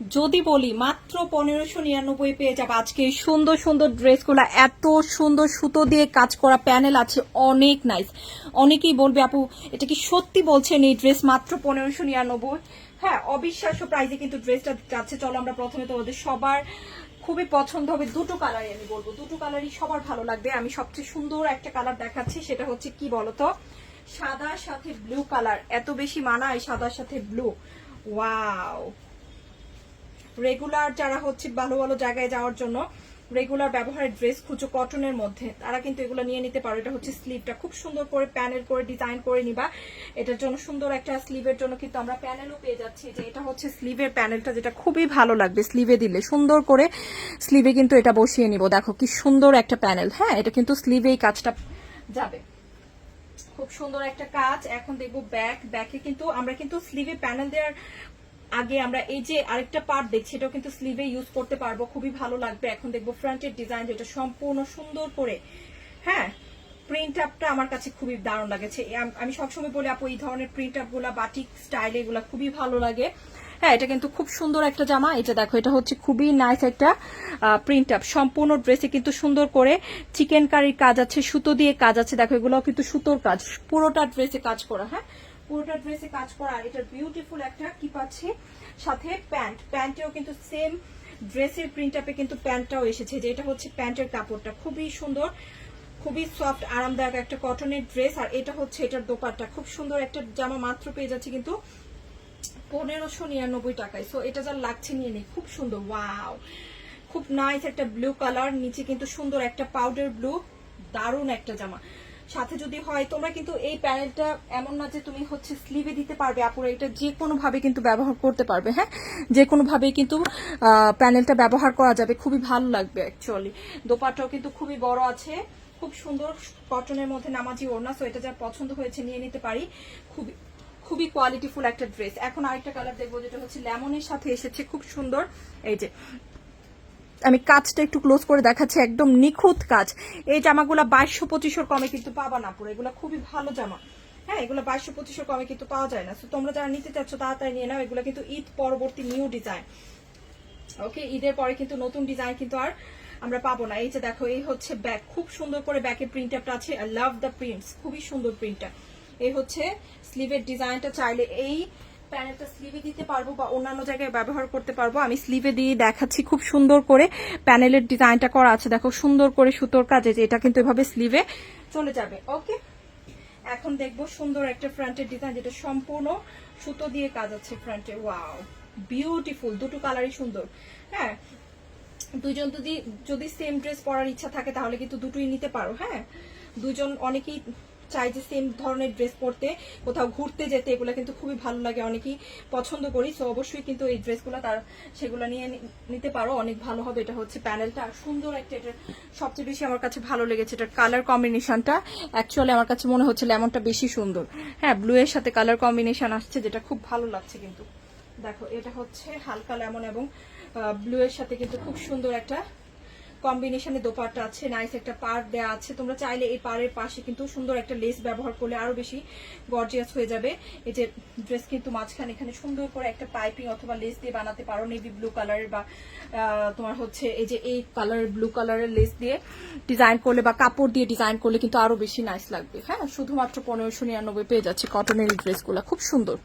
যদি বলি, মাত্র পনেরোশো নিরানব্বই পেয়ে যাবে আজকে সুন্দর সুন্দর ড্রেসগুলো। এত সুন্দর সুতো দিয়ে কাজ করা প্যানেল আছে, অনেক নাইস অনেকেই বলবে, আপু, এটা কি সত্যি বলছেন এই ড্রেস মাত্র পনেরোশো নিরানব্বই? হ্যাঁ অবিশ্বাস্য প্রাইজে কিন্তু ড্রেসটা যাচ্ছে। চলো, আমরা প্রথমে তোমাদের সবার খুবই পছন্দ হবে দুটো কালারই আমি বলব। দুটো কালারই সবার ভালো লাগবে। আমি সবচেয়ে সুন্দর একটা কালার দেখাচ্ছি, সেটা হচ্ছে, কি বলতো? সাদার সাথে ব্লু কালার এত বেশি মানায় সাদার সাথে ব্লু ওয়াও রেগুলার যারা হচ্ছে ভালো ভালো জায়গায় যাওয়ার জন্য রেগুলার ব্যবহারের ড্রেস খুঁজো কটনের মধ্যে, তারা কিন্তু এগুলো নিয়ে নিতে পারো। এটা হচ্ছে স্লিভটা খুব সুন্দর করে প্যানেল করে ডিজাইন করে নিবা। এটার জন্য সুন্দর একটা স্লিভের জন্য কিন্তু আমরা প্যানেলও পেয়ে যাচ্ছি। যে এটা হচ্ছে স্লিভের প্যানেলটা যেটা খুবই ভালো লাগবে স্লিভে দিলে। সুন্দর করে স্লিভে কিন্তু এটা বসিয়ে নিব। দেখো কি সুন্দর একটা প্যানেল হ্যাঁ এটা কিন্তু স্লিভে এই কাজটা যাবে। খুব সুন্দর একটা কাজ। এখন দেখব ব্যাক ব্যাকে কিন্তু আমরা কিন্তু স্লিভে প্যানেল দেওয়ার আগে আমরা এই যে আরেকটা পার্ট দেখছি, এটাও কিন্তু স্লিভে ইউজ করতে পারব। খুবই ভালো লাগবে। এখন দেখব ফ্রন্টের ডিজাইন যেটা সম্পূর্ণ সুন্দর করে হ্যাঁ প্রিন্ট আপটা আমার কাছে খুবই দারুণ লাগেছে। আমি সবসময় বলি, আপু, এই ধরনের প্রিন্ট আপগুলা বাটিক স্টাইল এগুলা খুবই ভালো লাগে। হ্যাঁ এটা কিন্তু খুব সুন্দর একটা জামা। এটা দেখো, এটা হচ্ছে খুবই নাইস একটা প্রিন্ট আপ সম্পূর্ণ ড্রেসে কিন্তু সুন্দর করে চিকেন কারির কাজ আছে, সুতো দিয়ে কাজ আছে। দেখো এগুলো কিন্তু সুতোর কাজ, পুরোটা ড্রেসে কাজ করা হ্যাঁ? পুরোটা ড্রেসে কাজ করা আর এটার বিউটিফুল একটা কি পাচ্ছি? সাথে প্যান্ট প্যান্টেও কিন্তু সেম ড্রেসের প্রিন্ট আপে কিন্তু প্যান্টটাও এসেছে যে এটা হচ্ছে প্যান্টের কাপড়টা। খুবই সুন্দর, খুবই সফট আরামদায়ক একটা কটনের ড্রেস আর এটা হচ্ছে এটার দোপাট্টা। খুব সুন্দর একটা জামা মাত্র পেয়ে যাচ্ছে কিন্তু পনেরোশো নিরানব্বই টাকায়। সো এটা যা লাগছে নিয়ে নেই, খুব সুন্দর ওয়াও খুব নাইস একটা ব্লু কালার নিচে কিন্তু সুন্দর একটা পাউডার ব্লু দারুণ একটা জামা। সাথে যদি হয়, তোমরা কিন্তু এই প্যানেলটা এমন না যে তুমি হচ্ছে স্লিভে দিতে পারবে, আপুরা, এটা যে কোনো ভাবে কিন্তু ব্যবহার করতে পারবে হ্যাঁ? যে কোনো ভাবে কিন্তু প্যানেলটা ব্যবহার করা যাবে, খুবই ভালো লাগবে অ্যাকচুয়ালি দোপাটাও কিন্তু খুবই বড় আছে, খুব সুন্দর কটনের মধ্যে নামাজি ওড়না সো এটা যা পছন্দ হয়েছে নিয়ে নিতে পারি। খুবই খুবই কোয়ালিটিফুল একটা ড্রেস এখন আরেকটা কালার দেখব, যেটা হচ্ছে লেমনের সাথে এসেছে, খুব সুন্দর। এই যে আমি কাজটা একটু ক্লোজ করে দেখাচ্ছি, একদম নিখুঁত কাজ। এই জামাগুলো বাইশশো পঁচিশশোর কমে কিন্তু পাবা না, পুরো। এগুলো খুবই ভালো জামা। হ্যাঁ এগুলো বাইশশো পঁচিশশোর কমে কিন্তু পাওয়া যায় না। তো তোমরা যারা নিতে চাচ্ছ, তাড়াতাড়ি নিয়ে নাও। এগুলো কিন্তু ঈদ পরবর্তী নিউ ডিজাইন ওকে ঈদের পরে কিন্তু নতুন ডিজাইন কিন্তু আর আমরা পাবো না। এই যে দেখো, এই হচ্ছে ব্যাক খুব সুন্দর করে ব্যাকের প্রিন্ট আপটা আছে। আই লাভ দ্য প্রিন্টস খুবই সুন্দর প্রিন্টটা এই হচ্ছে স্লিভের ডিজাইনটা চাইলে এই প্যানেলটা স্লিভে দিতে পারব বা অন্যান্য জায়গায় ব্যবহার করতে পারব। আমি স্লিভে দিয়ে দেখাচ্ছি খুব সুন্দর করে প্যানেলের ডিজাইনটা করা আছে। দেখো, সুন্দর করে সুতোর কাজে যে এটা কিন্তু এভাবে স্লিভে চলে যাবে। ওকে এখন দেখব সুন্দর একটা ফ্রন্টের ডিজাইন যেটা সম্পূর্ণ সুতো দিয়ে কাজ আছে ফ্রন্টে ওয়াও বিউটিফুল দুটো কালারই সুন্দর। হ্যাঁ? দুজন যদি যদি সেম ড্রেস পরার ইচ্ছা থাকে, তাহলে কিন্তু দুটোই নিতে পারো। হ্যাঁ? দুজন অনেকেই চাই যে সেম ধরনের ড্রেস পরতে, কোথাও ঘুরতে যেতে, এগুলো কিন্তু খুবই ভালো লাগে, অনেকেই পছন্দ করি সো অবশ্যই কিন্তু এই ড্রেসগুলো তার, সেগুলো নিয়ে নিতে পারো, অনেক ভালো হবে, এটা হচ্ছে প্যানেলটা, আর সুন্দর একটা এটার সবচেয়ে বেশি আমার কাছে ভালো লেগেছে এটার কালার কম্বিনেশনটা অ্যাকচুয়ালি আমার কাছে মনে হচ্ছে লেমনটা বেশি সুন্দর। হ্যাঁ ব্লু এর সাথে কালার কম্বিনেশন আসছে, যেটা খুব ভালো লাগছে কিন্তু। দেখো, এটা হচ্ছে হালকা লেমন এবং ব্লু এর সাথে কিন্তু খুব সুন্দর একটা কম্বিনেশনে দোপাট্টা আছে নাইস একটা পার দেওয়া আছে। তোমরা চাইলে এই পাড়ের পাশে কিন্তু সুন্দর একটা লেস ব্যবহার করলে আরও বেশি গর্জিয়াস হয়ে যাবে। এই যে ড্রেস কিন্তু মাঝখানে এখানে সুন্দর করে একটা পাইপিং অথবা লেস দিয়ে বানাতে পারো নেভি ব্লু কালারের বা তোমার হচ্ছে এই যে এই কালারের ব্লু কালারের লেস দিয়ে ডিজাইন করলে বা কাপড় দিয়ে ডিজাইন করলে কিন্তু আরও বেশি নাইস লাগবে। হ্যাঁ শুধুমাত্র পনেরোশো নিরানব্বই পেয়ে যাচ্ছে কটনের ড্রেসগুলো খুব সুন্দর।